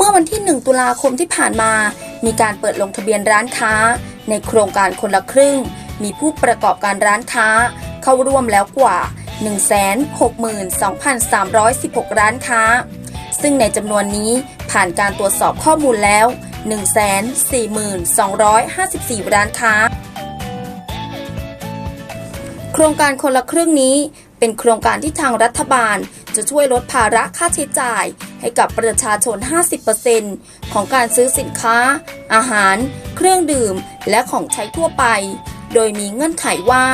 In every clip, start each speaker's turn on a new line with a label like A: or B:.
A: เมื่อวันที่ 1 ตุลาคมที่ผ่านมา มีการเปิดลงทะเบียนร้านค้า ในโครงการคนละครึ่ง มีผู้ประกอบการร้านค้า เข้าร่วมแล้วกว่า 162,316 ร้านค้า ซึ่งในจำนวนนี้ผ่านการตรวจสอบข้อมูลแล้ว 142,254 ร้านค้า โครงการคนละครึ่งนี้เป็นโครงการที่ทางรัฐบาลจะช่วยลดภาระค่าใช้จ่าย ให้กับประชาชน 50%ของการซื้อสินค้า อาหาร เครื่องดื่ม และของใช้ทั่วไป โดยมีเงื่อนไขว่า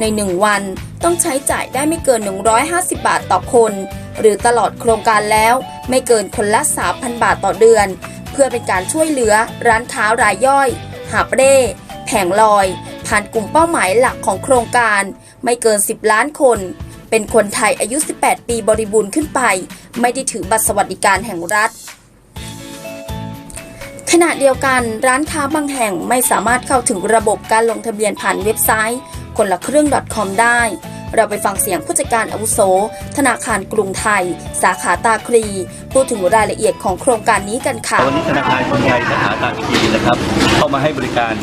A: ใน 1 วันต้องใช้จ่ายได้ไม่เกิน 150 บาทต่อคน หรือตลอดโครงการแล้วไม่เกินคนละ 3,000 บาทต่อเดือน เพื่อเป็นการช่วยเหลือร้านค้ารายย่อย หาบเร่แผงลอย ผ่านกลุ่มเป้าหมายหลักของโครงการ ไม่เกิน 10 ล้านคน เป็นคนไทยอายุ 18 ปีบริบูรณ์ขึ้นไป ไม่ได้ถือบัตรสวัสดิการแห่งรัฐ ขณะเดียวกันร้านค้าบางแห่งไม่สามารถเข้าถึงระบบการลงทะเบียนผ่านเว็บไซต์ คนละเครื่อง .com ได้ เราไปฟังเสียงผู้จัดการอาวุโส ธนาคารกรุงไทย สาขาตาคลีพูดถึงรายละเอียดของโครงการนี้กันค่ะ
B: วันนี้ธนาคารกรุงไทยสาขาตากคีนะครับ เข้ามาให้บริการ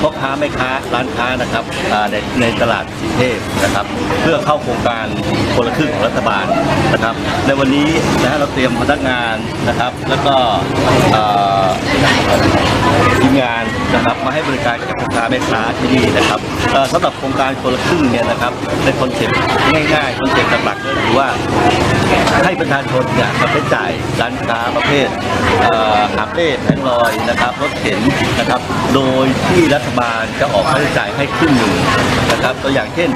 B: พ่อค้าแม่ค้าร้านค้านะครับในในตลาดสีเทพนะครับ เพื่อเข้าโครงการคนละครึ่งของรัฐบาลนะครับ ในวันนี้นะฮะเราเตรียมพนักงานนะครับ แล้วก็ นะครับมาให้บริการกับพ่อค้าแม่ค้าที่นี่นะครับสำหรับโครงการคนละครึ่งเนี่ยนะครับในคอนเซ็ปต์ง่ายๆคอนเซ็ปต์หลักๆก็คือว่าให้ประชาชนเนี่ยมาใช้จ่ายร้านค้าประเภทเอ่อหาบเล่แผงลอยนะครับรถเข็นนะครับ โดยที่รัฐบาลจะออกค่าใช้จ่ายให้ครึ่งหนึ่งนะครับ ตัวอย่างเช่น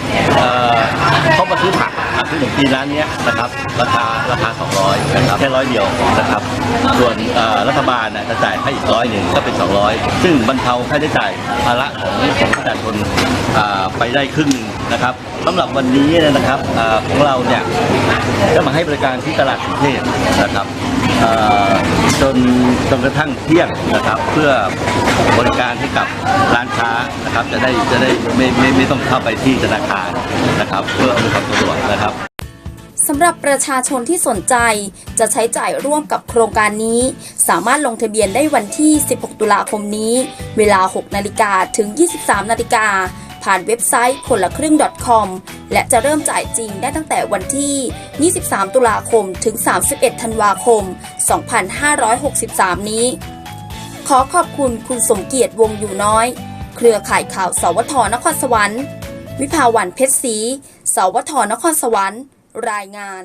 B: เขามาซื้อผักผักที่หนึ่งปีร้านเนี้ยนะครับ ราคาราคา 200นะครับแค่ร้อยเดียวนะครับ ส่วนรัฐบาลน่ะจะจ่ายให้อีกร้อยหนึ่งก็เป็น 200 ซึ่งบรรเทาาค่าใช้จ่ายภาระของของประชาชนไปได้ครึ่งนะครับสำหรับวันนี้นะครับอของเราเนี่ยก็มาให้บริการที่ตลาดกรุงเทพนะครับจนจนกระทั่งเที่ยงนะครับ เพื่อบริการให้กับร้านค้านะครับ จะได้จะได้ไม่ไม่ไม่ต้องเข้าไปที่ธนาคารนะครับ เพื่อความสะดวกนะครับ
A: สำหรับประชาชนที่สนใจจะใช้จ่ายร่วมกับโครงการนี้ สามารถลงทะเบียนได้วันที่ 16 ตุลาคมนี้ เวลา 6 นาฬิกาถึง 23 นาฬิกาผ่านเว็บไซต์คนละครึ่ง .com และจะเริ่มจ่ายจริงได้ตั้งแต่วันที่ 23 ตุลาคมถึง 31 ธันวาคม 2563 นี้ ขอขอบคุณคุณสมเกียรติวงอยู่น้อย เครือข่ายข่าวสวทนครสวรรค์ วิภาวันเพชรศรีสวทนครสวรรค์ รายงาน